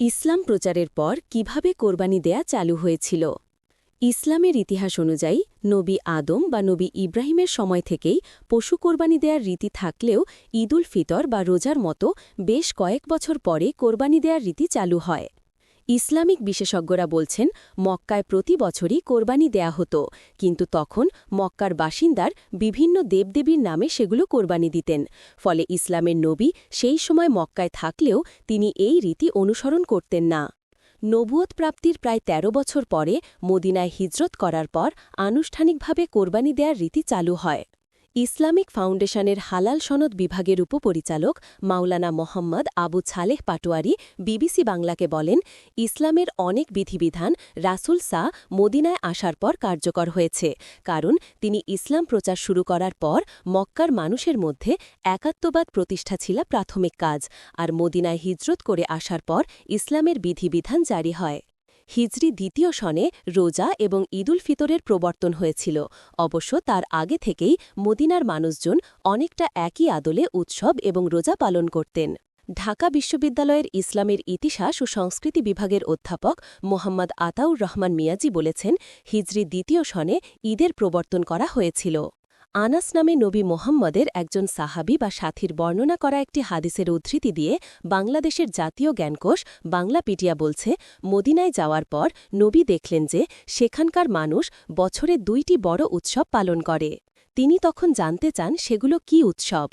ইসলাম প্রচারের পর কীভাবে কোরবানি দেয়া চালু হয়েছিল? ইসলামের ইতিহাস অনুযায়ী, নবী আদম বা নবী ইব্রাহিমের সময় থেকেই পশু কোরবানি দেয়ার রীতি থাকলেও ঈদুল ফিতর বা রোজার মতো বেশ কয়েক বছর পরে কোরবানি দেয়ার রীতি চালু হয়। ইসলামিক বিশেষজ্ঞরা বলছেন, মক্কায় প্রতি বছরই কোরবানি দেয়া হতো, কিন্তু তখন মক্কার বাসিন্দার বিভিন্ন দেবদেবীর নামে সেগুলো কোরবানি দিতেন। ফলে ইসলামের নবী সেই সময় মক্কায় থাকলেও তিনি এই রীতি অনুসরণ করতেন না। নবুয়ত প্রাপ্তির প্রায় ১৩ বছর পরে মদিনায় হিজরত করার পর আনুষ্ঠানিকভাবে কোরবানি দেয়ার রীতি চালু হয়। ইসলামিক ফাউন্ডেশনের হালাল সনদ বিভাগের উপপরিচালক মাওলানা মোহাম্মদ আবু ছালেহ পাটোয়ারি বিবিসি বাংলাকে বলেন, ইসলামের অনেক বিধিবিধান রাসুল সা মদিনায় আসার পর কার্যকর হয়েছে, কারণ তিনি ইসলাম প্রচার শুরু করার পর মক্কার মানুষের মধ্যে একাত্মবাদ প্রতিষ্ঠা ছিল প্রাথমিক কাজ, আর মদিনায় হিজরত করে আসার পর ইসলামের বিধিবিধান জারি হয়। হিজরি দ্বিতীয় সনে রোজা এবং ঈদুল ফিতরের প্রবর্তন হয়েছিল। অবশ্য তার আগে থেকেই মদিনার মানুষজন অনেকটা একই আদলে উৎসব এবং রোজা পালন করতেন। ঢাকা বিশ্ববিদ্যালয়ের ইসলামের ইতিহাস ও সংস্কৃতি বিভাগের অধ্যাপক মোহাম্মদ আতাউর রহমান মিয়াজি বলেছেন, হিজরি দ্বিতীয় সনে ঈদের প্রবর্তন করা হয়েছিল। আনাস নামে নবী মোহাম্মদের একজন সাহাবি বা সাথীর বর্ণনা করা একটি হাদিসের উদ্ধৃতি দিয়ে বাংলাদেশের জাতীয় জ্ঞানকোষ বাংলাপিডিয়া বলছে, মদিনায় যাওয়ার পর নবী দেখলেন যে সেখানকার মানুষ বছরে দুইটি বড় উৎসব পালন করে। তিনি তখন জানতে চান সেগুলো কি উৎসব।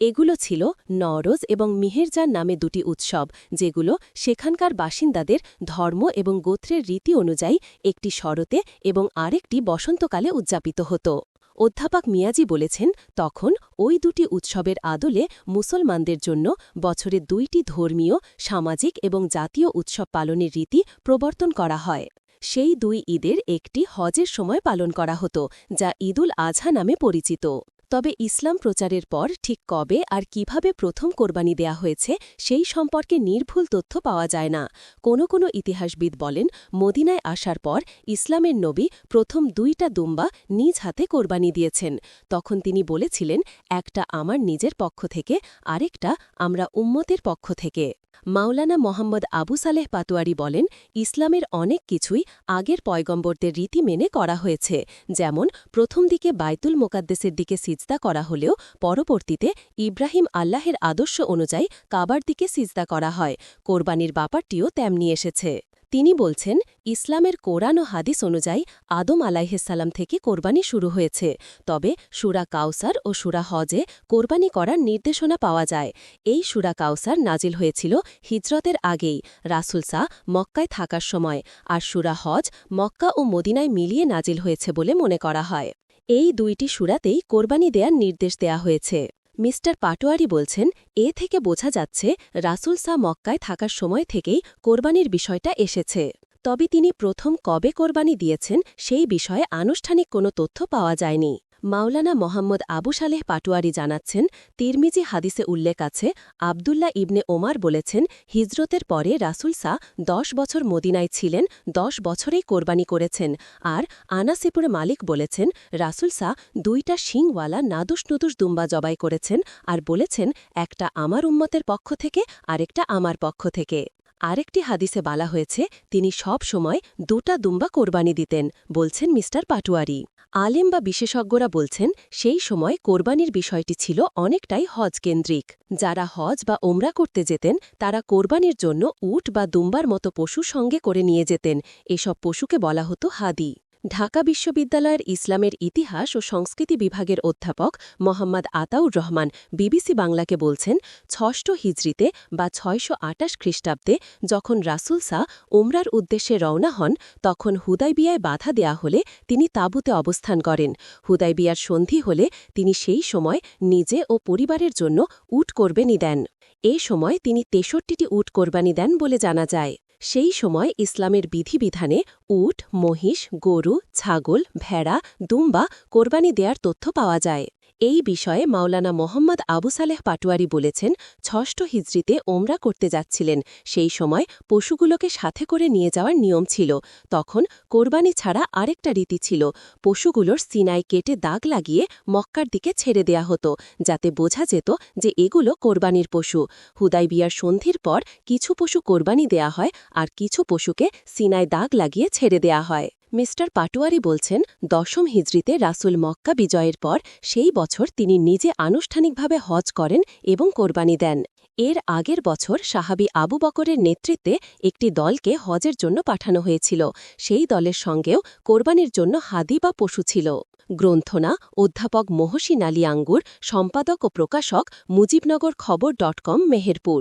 এগুলো ছিল নরজ এবং মিহেরজান নামে দুটি উৎসব, যেগুলো সেখানকার বাসিন্দাদের ধর্ম এবং গোত্রের রীতি অনুযায়ী একটি শরতে এবং আরেকটি বসন্তকালে উদযাপিত হতো। অধ্যাপক মিয়াজি বলেছেন, তখন ওই দুটি উৎসবের আদলে মুসলমানদের জন্য বছরে দুইটি ধর্মীয়, সামাজিক এবং জাতীয় উৎসব পালনের রীতি প্রবর্তন করা হয়। সেই দুই ঈদের একটি হজের সময় পালন করা হতো, যা ঈদুল আজহা নামে পরিচিত। তবে ইসলাম প্রচারের পর ঠিক কবে আর কীভাবে প্রথম কোরবানি দেয়া হয়েছে সেই সম্পর্কে নির্ভুল তথ্য পাওয়া যায় না। কোনো কোনো ইতিহাসবিদ বলেন, মদিনায় আসার পর ইসলামের নবী প্রথম দুইটা দুম্বা নিজ হাতে কোরবানি দিয়েছেন। তখন তিনি বলেছিলেন, একটা আমার নিজের পক্ষ থেকে, আরেকটা আমরা উম্মতের পক্ষ থেকে। মাওলানা মোহাম্মদ আবু সালেহ পাটোয়ারি বলেন, ইসলামের অনেক কিছুই আগের পয়গম্বরদের রীতি মেনে করা হয়েছে। যেমন, প্রথম দিকে বাইতুল মোকাদ্দেসের দিকে সিজদা করা হলেও পরবর্তীতে ইব্রাহিম আল্লাহের আদর্শ অনুযায়ী কাবার দিকে সিজদা করা হয়। কোরবানির ব্যাপারটিও তেমনি এসেছে। তিনি বলছেন, ইসলামের কোরআন ও হাদিস অনুযায়ী আদম আলাইহিসাল্লাম থেকে কোরবানি শুরু হয়েছে। তবে সুরা কাউসার ও সুরা হজে কোরবানি করার নির্দেশনা পাওয়া যায়। এই সুরা কাউসার নাজিল হয়েছিল হিজরতের আগেই, রাসুল শাহ মক্কায় থাকার সময়। আর সুরা হজ মক্কা ও মদিনায় মিলিয়ে নাজিল হয়েছে বলে মনে করা হয়। এই দুইটি সুরাতেই কোরবানি দেয়ার নির্দেশ দেয়া হয়েছে। মিস্টার পাটোয়ারি বলছেন, এ থেকে বোঝা যাচ্ছে, রাসুল সা মক্কায় থাকার সময় থেকেই কোরবানির বিষয়টা এসেছে। তবে তিনি প্রথম কবে কোরবানি দিয়েছেন, সেই বিষয়ে আনুষ্ঠানিক কোনো তথ্য পাওয়া যায়নি। মাওলানা মোহাম্মদ আবু সালেহ পাটোয়ারি জানাচ্ছেন, তিরমিজি হাদিসে উল্লেখ আছে, আবদুল্লাহ ইবনে ওমার বলেছেন, হিজরতের পরে রাসুল সা দশ বছর মদিনায় ছিলেন, দশ বছরেই কোরবানি করেছেন। আর আনাসিপুর মালিক বলেছেন, রাসুল সা দুইটা শিংওয়ালা নাদুস নুদুস দুম্বা জবাই করেছেন আর বলেছেন, একটা আমার উম্মতের পক্ষ থেকে, আরেকটা আমার পক্ষ থেকে। আরেকটি হাদিসে বলা হয়েছে, তিনি সব সময় দুটা দুম্বা কোরবানি দিতেন, বলছেন মিস্টার পাটুয়ারি। আলেম বা বিশেষজ্ঞরা বলছেন, সেই সময় কোরবানির বিষয়টি ছিল অনেকটাই হজ কেন্দ্রিক যারা হজ বা ওমরা করতে যেতেন, তারা কোরবানির জন্য উট বা দুম্বার মতো পশু সঙ্গে করে নিয়ে যেতেন। এসব পশুকে বলা হতো হাদি। ঢাকা বিশ্ববিদ্যালয়ের ইসলামের ইতিহাস ও সংস্কৃতি বিভাগের অধ্যাপক মোহাম্মদ আতাউর রহমান বিবিসি বাংলাকে বলছেন, ষষ্ঠ হিজড়িতে বা ছয়শো আটাশ খ্রিস্টাব্দে যখন রাসুল সা উমরার উদ্দেশ্যে রওনা হন, তখন হুদাইবিয়ায় বাধা দেয়া হলে তিনি তাঁবুতে অবস্থান করেন। হুদাইবিয়ার সন্ধি হলে তিনি সেই সময় নিজে ও পরিবারের জন্য উট করবেনি দেন। এ সময় তিনি তেষট্টিটি উট কোরবানি দেন বলে জানা যায়। সেই সময় ইসলামের বিধিবিধানে উট, মহিষ, গরু, ছাগল, ভেড়া, দুম্বা কোরবানি দেয়ার তথ্য পাওয়া যায়। এই বিষয়ে মাওলানা মোহাম্মদ আবু সালেহ পাটোয়ারি বলেছেন, ষষ্ঠ হিজড়িতে ওমরা করতে যাচ্ছিলেন। সেই সময় পশুগুলোকে সাথে করে নিয়ে যাওয়ার নিয়ম ছিল। তখন কোরবানি ছাড়া আরেকটা রীতি ছিল। পশুগুলোর সিনায় কেটে দাগ লাগিয়ে মক্কার দিকে ছেড়ে দেয়া হতো, যাতে বোঝা যেত যে এগুলো কোরবানির পশু। হুদাইবিয়ার সন্ধির পর কিছু পশু কোরবানি দেয়া হয় আর কিছু পশুকে সিনায় দাগ লাগিয়ে ছেড়ে দেয়া হয়। মিস্টার পাটোয়ারি বলছেন, দশম হিজড়িতে রাসুল মক্কা বিজয়ের পর সেই বছর তিনি নিজে আনুষ্ঠানিকভাবে হজ করেন এবং কোরবানি দেন। এর আগের বছর সাহাবি আবু বকরের নেতৃত্বে একটি দলকে হজের জন্য পাঠানো হয়েছিল। সেই দলের সঙ্গেও কোরবানির জন্য হাদি বা পশু ছিল। গ্রন্থনা, অধ্যাপক মহসিন আলী আঙ্গুর, সম্পাদক ও প্রকাশক মুজিবনগর খবর ডট কম, মেহেরপুর।